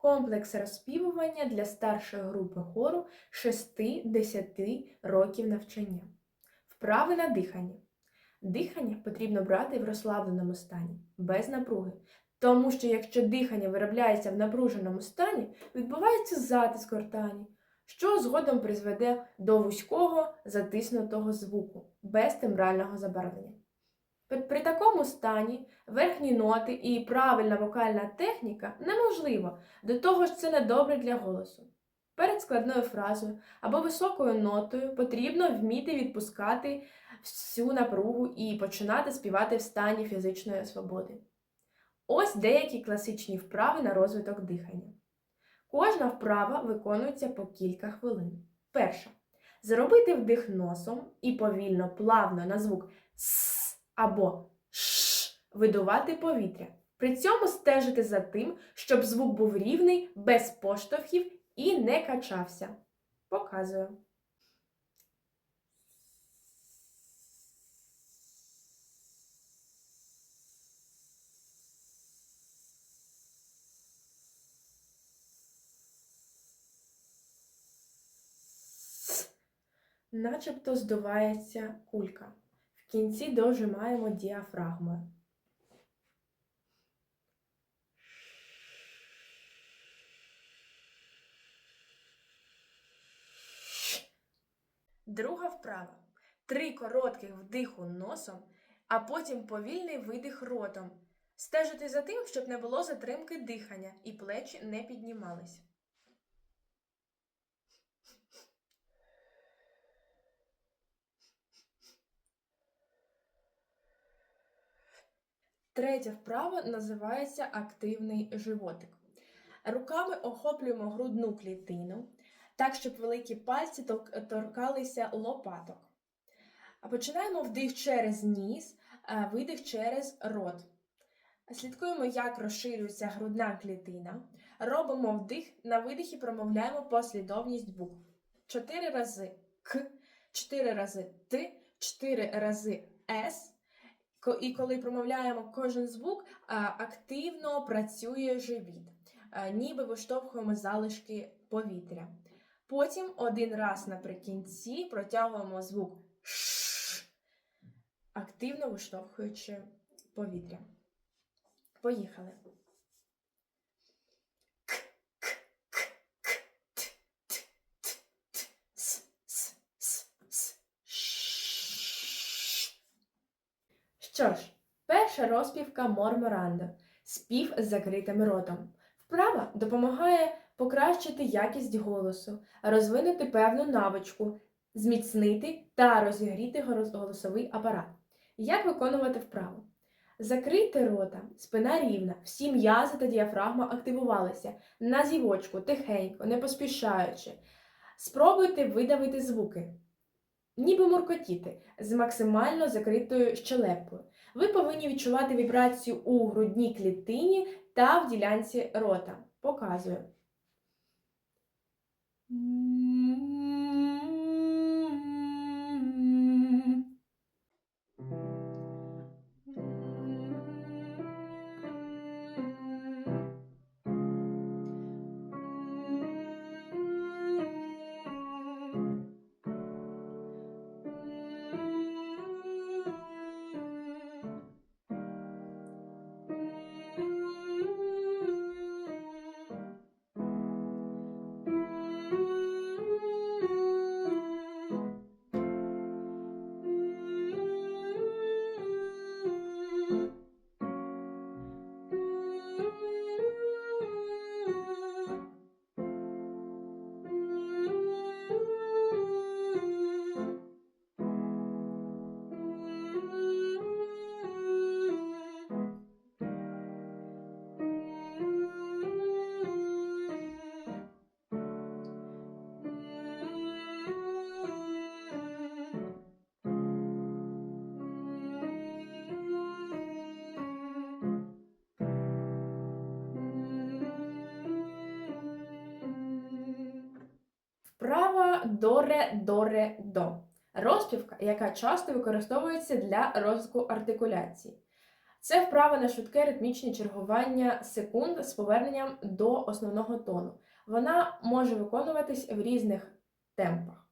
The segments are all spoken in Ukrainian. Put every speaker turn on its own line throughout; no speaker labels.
комплекс розспівування для старшої групи хору 6-10 років навчання. Вправи на дихання. Дихання потрібно брати в розслабленому стані, без напруги. Тому що якщо дихання виробляється в напруженому стані, відбувається затиск гортані, що згодом призведе до вузького затиснутого звуку без тембрального забарвлення. При, такому стані верхні ноти і правильна вокальна техніка неможлива, до того ж це недобре для голосу. Перед складною фразою або високою нотою потрібно вміти відпускати всю напругу і починати співати в стані фізичної свободи. Ось деякі класичні вправи на розвиток дихання. Кожна вправа виконується по кілька хвилин. Перша. Зробити вдих носом і повільно, плавно на звук с або ш видувати повітря. При цьому стежити за тим, щоб звук був рівний, без поштовхів і не качався. Показую. Начебто здувається кулька. В кінці дожимаємо діафрагмою. Друга вправа. Три коротких вдиху носом, а потім повільний видих ротом. Стежити за тим, щоб не було затримки дихання і плечі не піднімались. Третя вправа називається активний животик. Руками охоплюємо грудну клітину, так, щоб великі пальці торкалися лопаток. Починаємо вдих через ніс, видих через рот. Слідкуємо, як розширюється грудна клітина. Робимо вдих, на видихі промовляємо послідовність букв. Чотири рази К, чотири рази Т, чотири рази С. І коли промовляємо кожен звук, активно працює живіт, ніби виштовхуємо залишки повітря. Потім один раз наприкінці протягуємо звук Ш, активно виштовхуючи повітря. Поїхали. К, к, к, к, т, т, т, т, с, с, с, с, ш. Що ж, перша розпівка Морморандо спів з закритим ротом. Вправа допомагає покращити якість голосу, розвинути певну навичку, зміцнити та розігріти голосовий апарат. Як виконувати вправу? Закрити рота, спина рівна, всі м'язи та діафрагма активувалися на зівочку, тихенько, не поспішаючи. Спробуйте видавити звуки, ніби муркотіти, з максимально закритою щелепою. Ви повинні відчувати вібрацію у грудній клітині та в ділянці рота. Показую. Доре-доре-до. Розпівка, яка часто використовується для розвитку артикуляції. Це вправа на швидке ритмічне чергування секунд з поверненням до основного тону. Вона може виконуватись в різних темпах.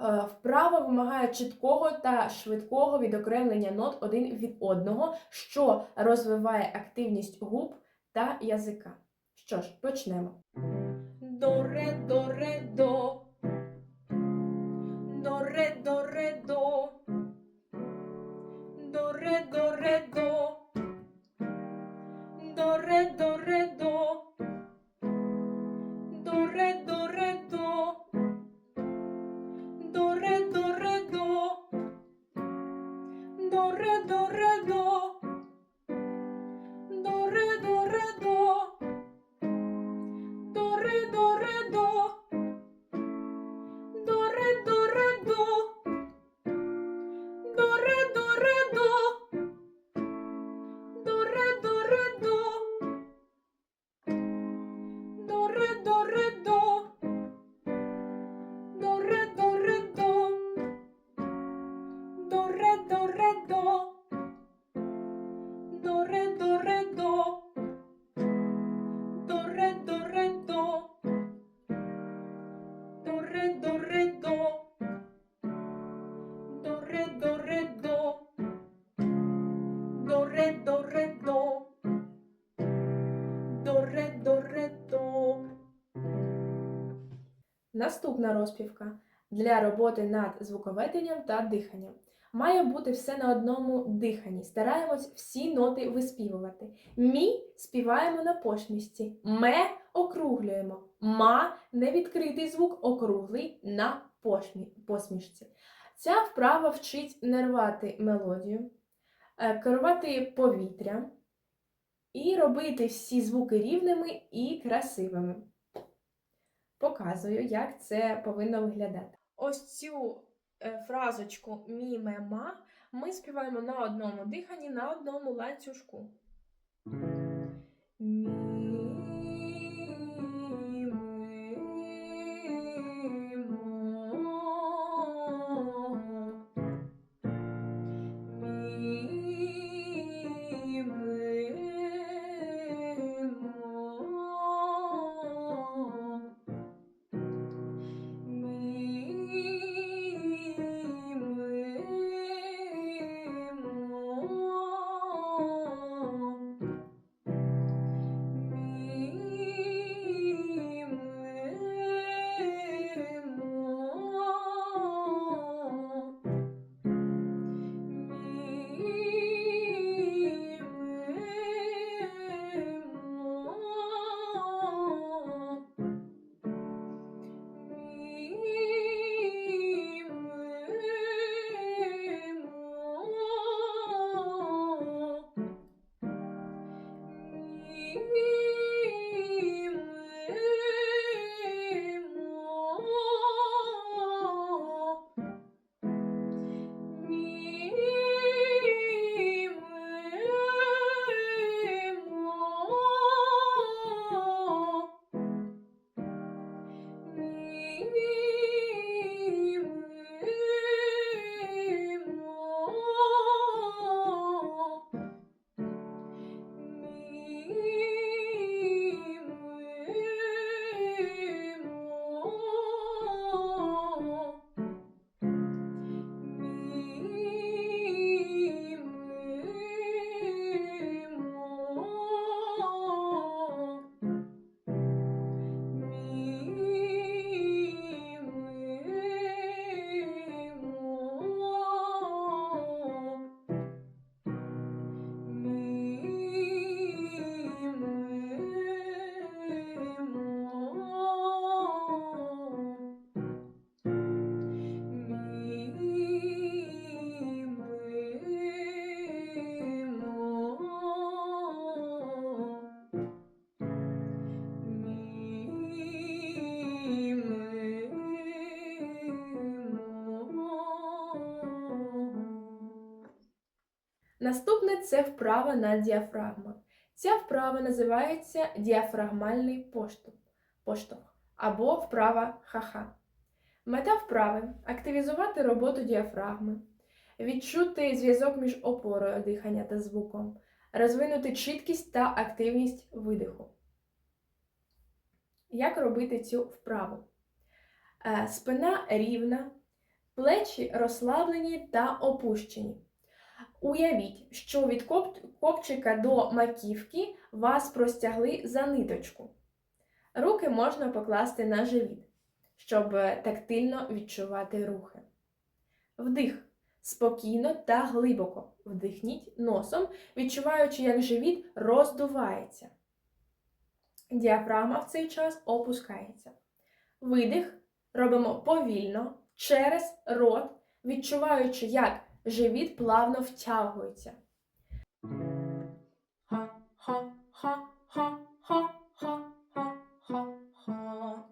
Е, Вправа вимагає чіткого та швидкого відокремлення нот один від одного, що розвиває активність губ та язика. Що ж, почнемо. До ре, до ре, до. do re do. Re do do. Re do re do. Do re do re do do re do Наступна розпівка для роботи над звуковеденням та диханням. Має бути все на одному диханні. Стараємось всі ноти виспівувати. Мі співаємо на посмішці. Ме округлюємо. Ма невідкритий звук округлий на посмішці. Ця вправа вчить не рвати мелодію, е, керувати повітрям і робити всі звуки рівними і красивими. Показую, як це повинно виглядати. Ось цю е, фразочку мі ме ма ми співаємо на одному диханні, на одному ланцюжку. Мі, Наступне це вправа на діафрагму. Ця вправа називається діафрагмальний поштовх, поштовх або вправа ха-ха. Мета вправи активізувати роботу діафрагми, відчути зв'язок між опорою дихання та звуком, розвинути чіткість та активність видиху. Як робити цю вправу? Е, Спина рівна, плечі розслаблені та опущені. Уявіть, що від коп- копчика до маківки вас простягли за ниточку. Руки можна покласти на живіт, щоб е, тактильно відчувати рухи. Вдих. Спокійно та глибоко вдихніть носом, відчуваючи, як живіт роздувається. Діафрагма в цей час опускається. Видих робимо повільно через рот, відчуваючи, як живіт плавно втягується. Ха-ха-ха-ха-ха-ха-ха-ха.